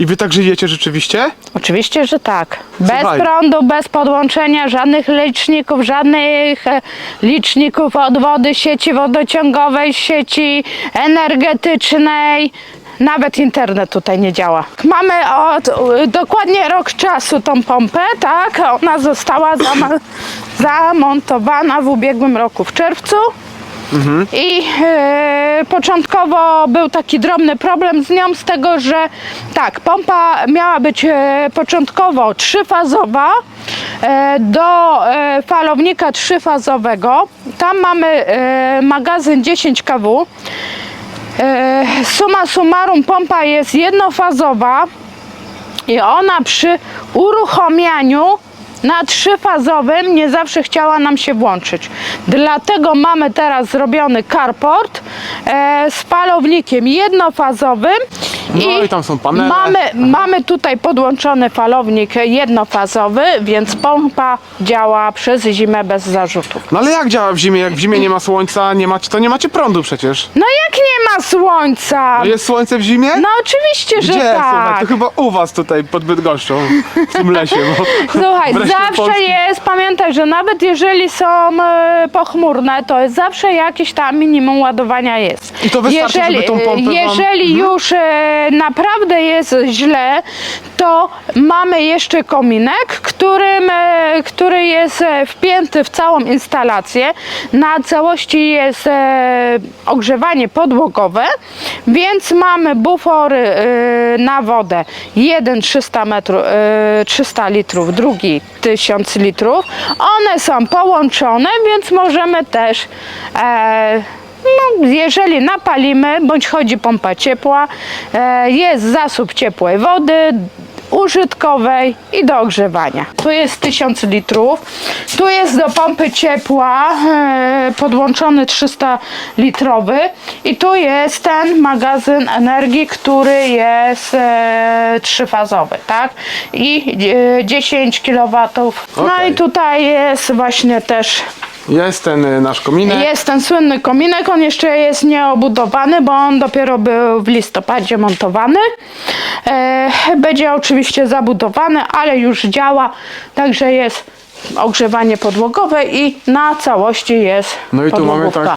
I wy tak żyjecie rzeczywiście? Oczywiście, że tak. Bez Słuchaj. prądu, bez podłączenia, żadnych liczników, żadnych e, liczników od wody, sieci wodociągowej, sieci energetycznej. Nawet internet tutaj nie działa. Mamy od, y, dokładnie rok czasu tą pompę, tak? Ona została zama- zamontowana w ubiegłym roku w czerwcu. I e, początkowo był taki drobny problem z nią, z tego, że tak, pompa miała być e, początkowo trzyfazowa e, do e, falownika trzyfazowego. Tam mamy magazyn 10 kW. Summa summarum pompa jest jednofazowa i ona przy uruchomianiu na trzyfazowym nie zawsze chciała nam się włączyć. Dlatego mamy teraz zrobiony carport e, z falownikiem jednofazowym. No i tam są panele. Mamy, mamy tutaj podłączony falownik jednofazowy, więc pompa działa przez zimę bez zarzutów. No ale jak działa w zimie? Jak w zimie nie ma słońca, nie macie, to nie macie prądu przecież. No jak nie ma słońca? No jest słońce w zimie? No oczywiście, że Gdzie? Słuchaj, tak. to chyba u was tutaj pod Bydgoszczą, w tym lesie, bo Słuchaj, zawsze Polski- jest, pamiętaj, że nawet jeżeli są e, pochmurne, to jest zawsze jakieś tam minimum ładowania jest. I to wystarczy, żeby tą pompę wam- Jeżeli już e, naprawdę jest źle, to mamy jeszcze kominek, którym, e, który jest e, wpięty w całą instalację. Na całości jest e, ogrzewanie podłogowe, więc mamy bufory na wodę. Jeden 300 metrów, e, 300 litrów, drugi 1000 litrów. One są połączone, więc możemy też no, jeżeli napalimy, bądź chodzi pompa ciepła, jest zasób ciepłej wody, użytkowej i do ogrzewania. Tu jest 1000 litrów, tu jest do pompy ciepła e, podłączony 300 litrowy i tu jest ten magazyn energii, który jest e, trzyfazowy, tak? I e, 10 kW. No Okej. i tutaj jest właśnie też jest ten y, nasz kominek. jest ten słynny kominek, on jeszcze jest nieobudowany, bo on dopiero był w listopadzie montowany. E, będzie oczywiście zabudowany, ale już działa, także jest ogrzewanie podłogowe i na całości jest No i tu mamy podłogówka. tak